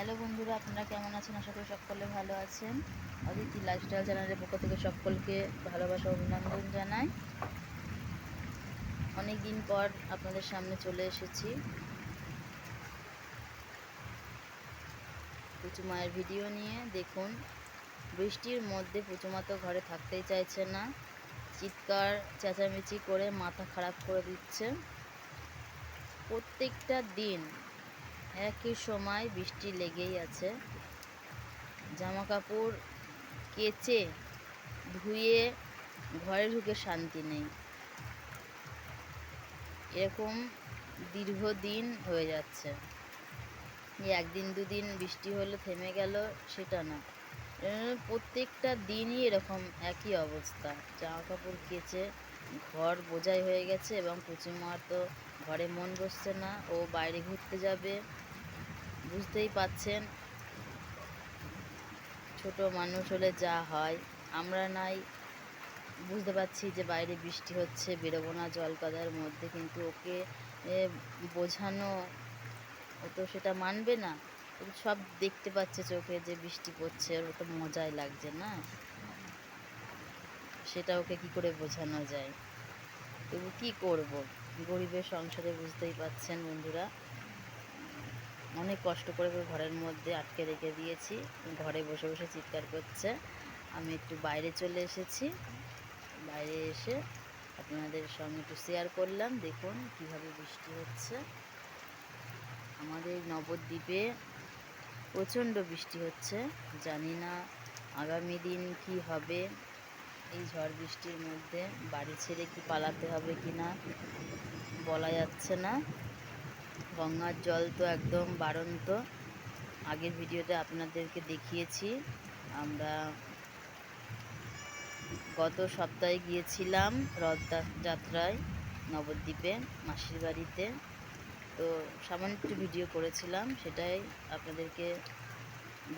Hello বন্ধুরা, আপনারা কেমন আছেন? আশা করি সকলে ভালো আছেন। অদিতি লাইফস্টাইল চ্যানেলের পক্ষ থেকে সকলকে ভালোবাসা অভিনন্দন জানাই। অনেক দিন পর আপনাদের সামনে চলে এসেছি। পুচু মায়ের ভিডিও নিয়ে। দেখুন, বৃষ্টির মধ্যে পুচুমা তো ঘরে থাকতেই চাইছে না। চিৎকার, চেঁচামেচি করে মাথা খারাপ করে দিচ্ছে। প্রত্যেকটা দিন একই সময় বৃষ্টি লেগেই আছে। জামা কাপড় কেচে ধুয়ে ঘরে ঢুকে শান্তি নেই। এরকম দীর্ঘদিন হয়ে যাচ্ছে। একদিন দুদিন বৃষ্টি হলো, থেমে গেল সেটা না। প্রত্যেকটা দিনই এরকম একই অবস্থা। জামা কাপড় কেচে ঘর বোঝাই হয়ে গেছে এবং পুচিমার তো ঘরে মন বসছে না, ও বাইরে ঘুরতে যাবে। বুঝতেই পাচ্ছেন, ছোট মানুষ হলে যা হয়। আমরা নাই, বুঝতে পারছি যে বাইরে বৃষ্টি হচ্ছে, বেরোবো না জল কাদার মধ্যে, কিন্তু ওকে বোঝানো, ও তো সেটা মানবে না। সব দেখতে পাচ্ছে চোখে যে বৃষ্টি পড়ছে, ওর তো মজাই লাগছে না। সেটা ওকে কি করে বোঝানো যায়? তবু কি করব? গরিবের সংসারে বুঝতেই পাচ্ছেন বন্ধুরা। অনেক কষ্ট করে ঘরের মধ্যে আটকে রেখে দিয়েছি। ঘরে বসে বসে চিৎকার করছে। আমি একটু বাইরে চলে এসেছি। বাইরে এসে আপনাদের সঙ্গে একটু শেয়ার করলাম। দেখুন কীভাবে বৃষ্টি হচ্ছে। আমাদের নবদ্বীপে প্রচণ্ড বৃষ্টি হচ্ছে। জানি না আগামী দিন কি হবে। ঝড় বৃষ্টির মধ্যে বাড়ি ছেড়ে কি পালাতে হবে কি না বলা যাচ্ছে না। গঙ্গার জল তো একদম বাড়ন্ত। আগের ভিডিওতে আপনাদেরকে দেখিয়েছি। আমরা গত সপ্তাহে গিয়েছিলাম রথযাত্রায় নবদ্বীপে, মাসির বাড়িতে। তো সামান্য একটু ভিডিও করেছিলাম, সেটাই আপনাদেরকে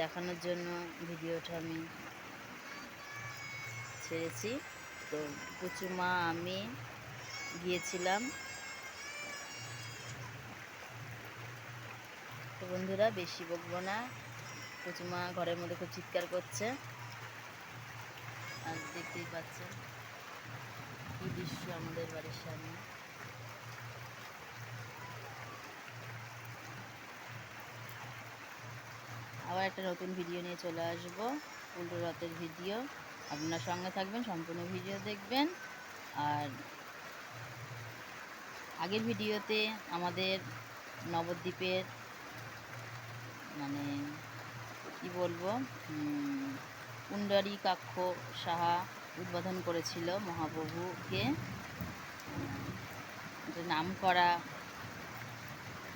দেখানোর জন্য ভিডিওটা আমি ছেড়েছি তো কুচুমা আমি গিয়েছিলাম। তো বন্ধুরা, বেশি বকবো না। কুচুমা ঘরের মধ্যে খুব চিৎকার করছে। আর দেখতেই পাচ্ছেন কি দৃশ্য আমাদের বাড়ির সামনে। আবার একটা নতুন ভিডিও নিয়ে চলে আসব, উল্টো রথের ভিডিও আপনার সঙ্গে থাকবেন, সম্পূর্ণ ভিডিও দেখবেন। আর আগের ভিডিওতে আমাদের নবদ্বীপের মানে কি বলব কুণ্ডারি কাক্ষ সাহা উদ্বোধন করেছিল মহাপ্রভুকে। নাম করা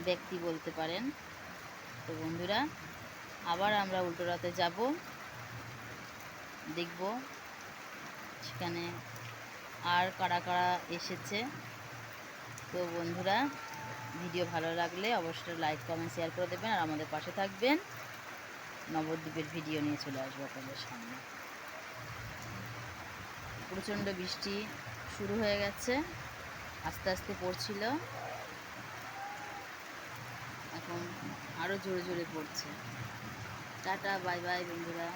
ব্যক্তি বলতে পারেন। তো বন্ধুরা, আবার আমরা উল্টোরাতে যাব। দেখব। সেখানে আর কারা কারা এসেছে? তো বন্ধুরা, ভিডিও ভালো লাগলে অবশ্যই লাইক, কমেন্ট, শেয়ার করে দেবেন আর আমাদের পাশে থাকবেন। নবদ্বীপের ভিডিও নিয়ে চলে আসব আপনাদের সামনে। প্রচণ্ড বৃষ্টি শুরু হয়ে গেছে। আস্তে আস্তে পড়ছিল। এখন আরও জোরে জোরে পড়ছে। টাটা, বাই বাই বন্ধুরা।